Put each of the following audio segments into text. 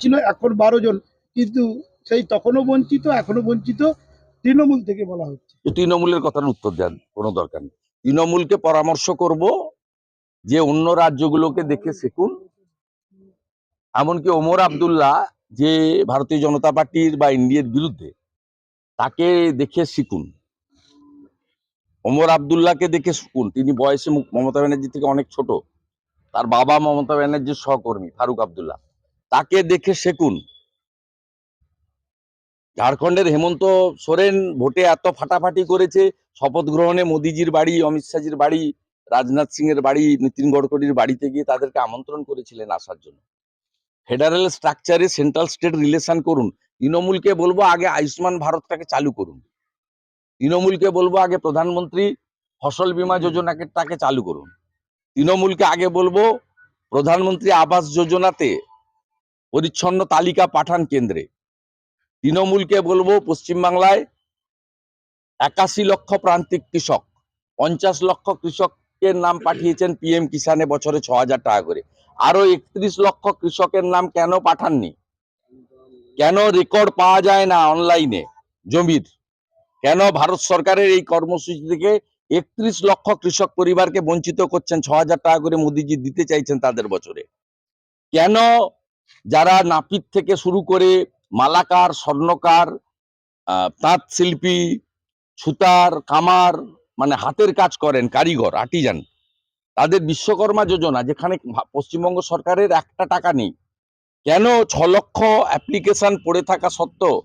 ছিল, এখন বারো জন। কিন্তু সেই তখনও বঞ্চিত এখনও বঞ্চিত, তৃণমূল থেকে বলা হচ্ছে। তৃণমূলের কথার উত্তর দেন, কোনো দরকার নেই। তৃণমূলকে পরামর্শ করব যে অন্য রাজ্যগুলোকে দেখে শিখুন। এমনকি ওমর আবদুল্লাহ যে ভারতীয় জনতা পার্টির বা ইন্ডিয়ার বিরুদ্ধে, তাকে দেখে শিখুন। ওমর আবদুল্লাহকে দেখে শিখুন। তিনি বয়সে মমতা ব্যানার্জি থেকে অনেক ছোট। তার বাবা মমতা ব্যানার্জির সহকর্মী, ফারুক আবদুল্লাহ। তাকে দেখে শেখুন ঝাড়খণ্ডের হেমন্ত সোরেন ভোটে এত ফাটাফাটি করেছে। শপথ গ্রহণে মোদিজির বাড়ি, অমিত শাহজির বাড়ি, রাজনাথ সিং এর বাড়ি, নীতিন গডকরির বাড়িতে গিয়ে তাদেরকে আমন্ত্রণ করেছিলেন আসার জন্য। ফেডারেল স্ট্রাকচারে সেন্ট্রাল স্টেট রিলেশন করুন। তৃণমূলকে বলব আগে আয়ুষ্মান ভারতটাকে চালু করুন। তৃণমূলকে বলব আগে প্রধানমন্ত্রী ফসল বীমা যোজনাকে তাকে চালু করুন। তৃণমূলকে আগে বলব প্রধানমন্ত্রী আবাস যোজনাতে পরিচ্ছন্ন তালিকা পাঠান কেন্দ্রে। তৃণমূলকে বলব পশ্চিমবাংলায় একাশি লক্ষ প্রান্তিক কৃষক, পঞ্চাশ লক্ষ কৃষকের নাম পাঠিয়েছেন পিএম কিষানে বছরে ছ হাজার টাকা করে। আরও একত্রিশ লক্ষ কৃষকের নাম কেন পাঠাননি? কেন রেকর্ড পাওয়া যায় না অনলাইনে জমির? কেন ভারত সরকারের এই কর্মসূচি থেকে একত্রিশ লক্ষ কৃষক পরিবারকে বঞ্চিত করছেন, ছ হাজার টাকা করে মোদিজি দিতে চাইছেন তাদের বছরে? কেন যারা নাপিত থেকে শুরু করে মালাকার, স্বর্ণকার তাঁত শিল্পী, সুতার কামার মানে হাতের কাজ করেন, কারিগর আর্টিজান তাদের বিশ্বকর্মা যোজনা, যেখানে পশ্চিমবঙ্গ সরকারের একটা টাকা নেই। কেন ছ লক্ষ অ্যাপ্লিকেশন পড়ে থাকা সত্ত্বেও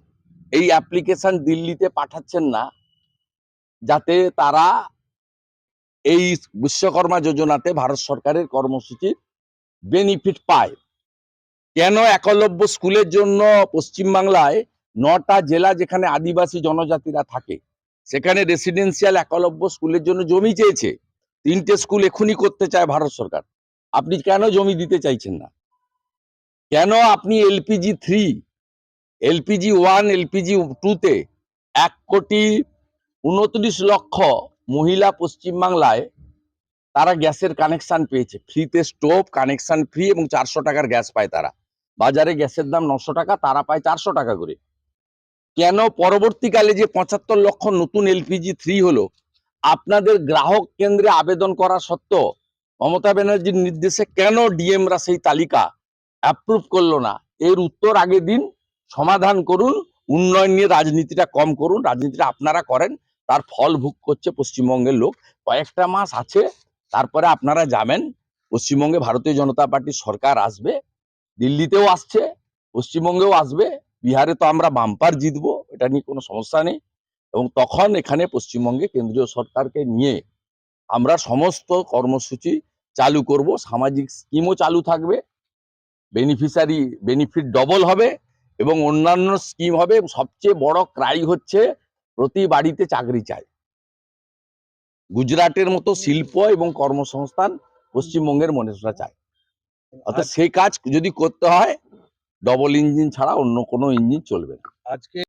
এই অ্যাপ্লিকেশন দিল্লিতে পাঠাচ্ছেন না? যাতে তারা এই বিশ্বকর্মা যোজনাতে ভারত সরকারের কর্মসূচির বেনিফিট পায়। কেন একলব্য স্কুলের জন্য পশ্চিমবাংলায় নটা জেলা যেখানে আদিবাসী জনজাতিরা থাকে, সেখানে রেসিডেন্সিয়াল একলব্য স্কুলের জন্য জমি চেয়েছে? তিনটে স্কুল এখনই করতে চায় ভারত সরকার। আপনি কেন জমি দিতে চাইছেন না? কেন আপনি LPG three LPG one LPG টুতে এক কোটি উনত্রিশ লক্ষ মহিলা পশ্চিমবাংলায় তারা গ্যাসের কানেকশন পেয়েছে? ফ্রিতে স্টোভ কানেকশন ফ্রি এবং চারশো টাকার গ্যাস পায় তারা। বাজারে গ্যাসের দাম নশো টাকা, তারা পায় চারশো টাকা করে। কেন পরবর্তীকালে যে পঁচাত্তর লক্ষ নতুন এলপিজি থ্রি হলো, আপনাদের গ্রাহক কেন্দ্রে আবেদন করা সত্ত্বেও মমতা ব্যানার্জির নির্দেশে কেন ডিএমরা সেই তালিকা অ্যাপ্রুভ করল না? এর উত্তর আগে দিন সমাধান করুন, উন্নয়ন নিয়ে রাজনীতিটা কম করুন, রাজনীতিটা আপনারা করেন, তার ফল ভোগ করছে পশ্চিমবঙ্গের লোক। কয়েকটা মাস আছে, তারপরে আপনারা যাবেন, পশ্চিমবঙ্গে ভারতীয় জনতা পার্টির সরকার আসবে দিল্লিতেও আসছে, পশ্চিমবঙ্গেও আসবে, বিহারে তো আমরা বাম্পার জিতবো, এটা নিয়ে কোনো সমস্যা নেই। এবং তখন এখানে পশ্চিমবঙ্গে কেন্দ্রীয় সরকারকে নিয়ে আমরা সমস্ত কর্মসূচি চালু করব, সামাজিক স্কিমও চালু থাকবে, বেনিফিশিয়ারি, বেনিফিট ডবল হবে এবং অন্যান্য স্কিম হবে সবচেয়ে বড় ক্রাই হচ্ছে প্রতি বাড়িতে চাকরি চাই। গুজরাটের মতো শিল্প এবং কর্মসংস্থান পশ্চিমবঙ্গের মানুষরা চায়। অর্থাৎ সেই কাজ যদি করতে হয় ডবল ইঞ্জিন ছাড়া অন্য কোনো ইঞ্জিন চলবে না। আজকে